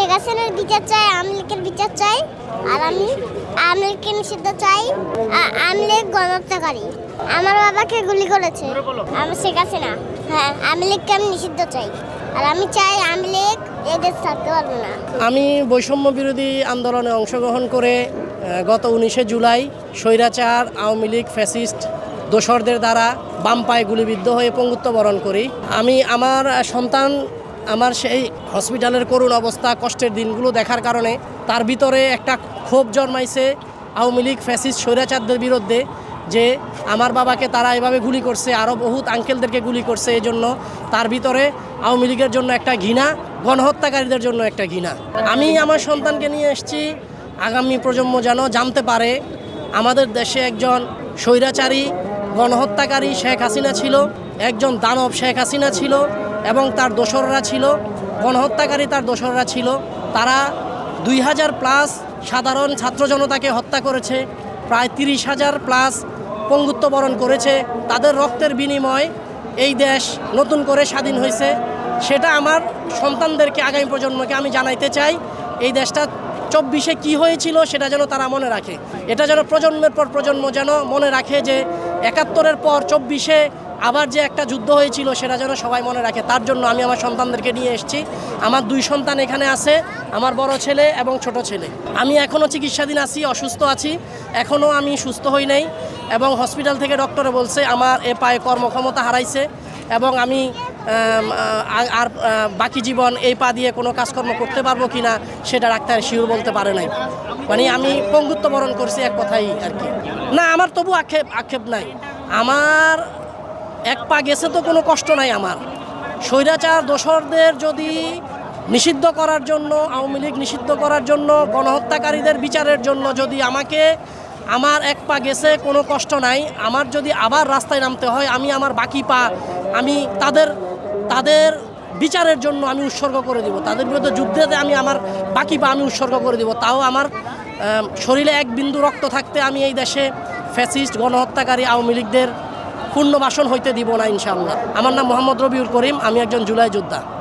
শেখ হাসিনার বিচার চাই, আওয়ামী লীগের বিচার চাই, আর আমি আওয়ামী লীগকে নিষিদ্ধ চাই আ- আওয়ামী লীগ গণহত্যাকারী। আমার বাবাকে গুলি করেছে, আমি শেখ হাসিনা। হ্যাঁ আওয়ামী লীগকে আমি নিষিদ্ধ চাই, আর আমি চাই আওয়ামী লীগ এদের থাকতে পারব না। আমি বৈষম্য বিরোধী আন্দোলনে অংশগ্রহণ করে গত উনিশে জুলাই স্বৈরাচার, আওয়ামী লীগ, ফ্যাসিস্ট, দোসরদের দ্বারা বাম পায়ে গুলিবিদ্ধ হয়ে পঙ্গুত্ব বরণ করি। আমি আমার সন্তান আমার সেই হসপিটালের করুণ অবস্থা, কষ্টের দিনগুলো দেখার কারণে তার ভিতরে একটা ক্ষোভ জন্মাইছে আওয়ামী লীগ ফ্যাসিস্ট স্বৈরাচারদের বিরুদ্ধে যে আমার বাবাকে তারা এভাবে গুলি করছে, আরও বহুত আঙ্কেলদেরকে গুলি করছে এই জন্য তার ভিতরে আওয়ামী লীগের জন্য একটা ঘৃণা, গণহত্যাকারীদের জন্য একটা ঘৃণা। আমি আমার সন্তানকে নিয়ে এসেছি, আগামী প্রজন্ম যেন জানতে পারে আমাদের দেশে একজন স্বৈরাচারী, গণহত্যাকারী শেখ হাসিনা ছিল, একজন দানব শেখ হাসিনা ছিল এবং তার দোসররা ছিল, গণহত্যাকারী তার দোসররা ছিল। তারা দুই হাজার প্লাস সাধারণ ছাত্র জনতাকে হত্যা করেছে, প্রায় তিরিশ হাজার প্লাস পঙ্গুত্ব বরণ করেছে। তাদের রক্তের বিনিময় এই দেশ নতুন করে স্বাধীন হয়েছে। সেটা আমার সন্তানদেরকে, আগামী প্রজন্মকে আমি জানাইতে চাই, এই দেশটা চব্বিশে কি হয়েছিল সেটা যেন তারা মনে রাখে। এটা যেন প্রজন্মের পর প্রজন্ম যেন মনে রাখে যে একাত্তরের পর চব্বিশে আবার যে একটা যুদ্ধ হয়েছিল সেটা যেন সবাই মনে রাখে, তার জন্য আমি আমার সন্তানদেরকে নিয়ে এসেছি। আমার দুই সন্তান এখানে আছে, আমার বড় ছেলে এবং ছোট ছেলে। আমি এখনও চিকিৎসাধীন আছি, অসুস্থ আছি এখনও আমি সুস্থ হই নাই এবং হসপিটাল থেকে ডক্টরে বলছে আমার এ পায়ে কর্মক্ষমতা হারাইছে এবং আমি আর বাকি জীবন এই পা দিয়ে কোনো কাজকর্ম করতে পারব কি না সেটা ডাক্তার শিওর বলতে পারে নাই। মানে আমি পঙ্গুত্ব বরণ করছি এক কথাই আর কি। না, আমার তবু আক্ষেপ আক্ষেপ নাই। আমার এক পা গেছে তো কোনো কষ্ট নাই আমার। স্বৈরাচার দোসরদের যদি নিষিদ্ধ করার জন্য, আওয়ামী লীগ নিষিদ্ধ করার জন্য, গণহত্যাকারীদের বিচারের জন্য যদি আমাকে আমার এক পা গেছে, কোনো কষ্ট নাই। আমার যদি আবার রাস্তায় নামতে হয়, আমি আমার বাকি পা, আমি তাদের তাদের বিচারের জন্য আমি উৎসর্গ করে দিব। তাদের বিরুদ্ধে যুদ্ধেতে আমি আমার বাকি পা আমি উৎসর্গ করে দিব। তাও আমার শরীরে এক বিন্দু রক্ত থাকতে আমি এই দেশে ফ্যাসিস্ট, গণহত্যাকারী, আওয়ামী লীগদের পূর্ণবাসন হইতে দিব না ইনশাল্লাহ আমার নাম মোহাম্মদ রবিউল করিম আমি একজন জুলাই যোদ্ধা।